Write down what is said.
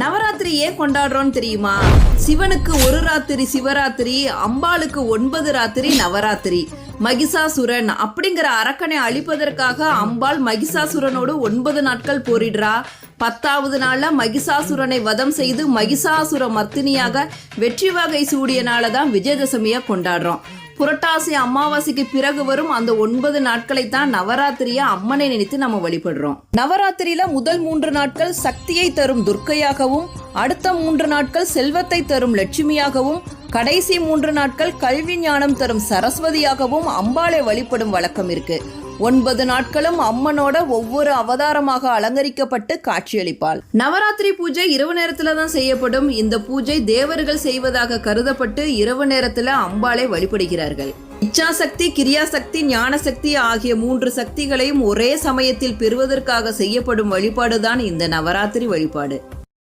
நவராத்திரி ஏன் கொண்டாடுறோம்னு தெரியுமா? சிவனுக்கு ஒரு ராத்திரி சிவராத்திரி அம்பாளுக்கு ஒன்பது ராத்திரி நவராத்திரி. மகிஷாசுரன் அப்படிங்கிற அரக்கனை அழிப்பதற்காக அம்பாள் மகிஷாசுரனோடு ஒன்பது நாட்கள் போரிடுறா. பத்தாவது நாள்ல மகிஷாசுரனை வதம் செய்து மகிஷாசுர மர்த்தினியாக வெற்றி வகை சூடிய நாளை தான் விஜயதசமியா கொண்டாடுறோம். புரட்டாசி அமாவாசைக்கு பிறகு வரும் அந்த ஒன்பது நாட்களை தான் நவராத்திரியா அம்மனை நினைத்து நம்ம வழிபடுறோம். நவராத்திரியில முதல் மூன்று நாட்கள் சக்தியை தரும் துர்க்கையாகவும் அடுத்த மூன்று நாட்கள் செல்வத்தை தரும் லட்சுமியாகவும் கடைசி மூன்று நாட்கள் கல்வி ஞானம் தரும் சரஸ்வதியாகவும் அம்பாளை வழிபடும் வழக்கம் இருக்கு. ஒன்பது நாட்களும் அம்மனோட ஒவ்வொரு அவதாரமாக அலங்கரிக்கப்பட்டு காட்சியளிப்பாள். நவராத்திரி பூஜை இரவு நேரத்துல தான் செய்யப்படும். இந்த பூஜை தேவர்கள் செய்வதாக கருதப்பட்டு இரவு நேரத்துல அம்பாளை வழிபடுகிறார்கள். இச்சாசக்தி கிரியாசக்தி ஞானசக்தி ஆகிய மூன்று சக்திகளையும் ஒரே சமயத்தில் பெறுவதற்காக செய்யப்படும் வழிபாடுதான் இந்த நவராத்திரி வழிபாடு.